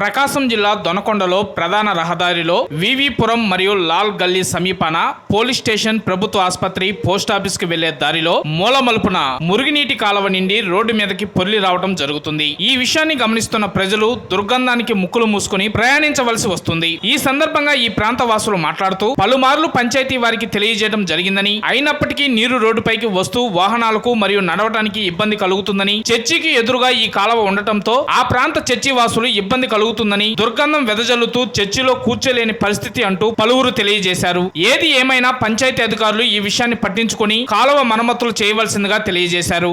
ప్రకాశం జిల్లా దొనకొండలో ప్రధాన రహదారిలో వివిపురం మరియు లాల్ గల్లీ సమీపాన పోలీస్ స్టేషన్ ప్రభుత్వ ఆసుపత్రి పోస్టాఫీస్కి వెళ్ళే దారిలో మూల మలుపున మురుగునీటి కాలువ నిండి రోడ్డు మీదకి పొర్లి రావడం జరుగుతుంది. ఈ విషయాన్ని గమనిస్తున్న ప్రజలు దుర్గంధానికి ముక్కులు మూసుకుని ప్రయాణించవలసి వస్తుంది. ఈ సందర్భంగా ఈ ప్రాంత వాసులు మాట్లాడుతూ పలుమార్లు పంచాయతీ వారికి తెలియజేయడం జరిగిందని అయినప్పటికీ నీరు రోడ్డుపైకి వస్తూ వాహనాలకు మరియు నడవటానికి ఇబ్బంది కలుగుతుందని చర్చికి ఎదురుగా ఈ కాలువ ఉండటంతో ఆ ప్రాంత చర్చి వాసులు ఇబ్బంది కలుగు కలుగుతుందని దుర్గంధం వెదజల్లుతూ చర్చిలో కూర్చోలేని పరిస్థితి అంటూ పలువురు తెలియజేశారు. ఏది ఏమైనా పంచాయతీ అధికారులు ఈ విషయాన్ని పట్టించుకొని కాలువ మరమ్మతులు చేయవలసిందిగా తెలియజేశారు.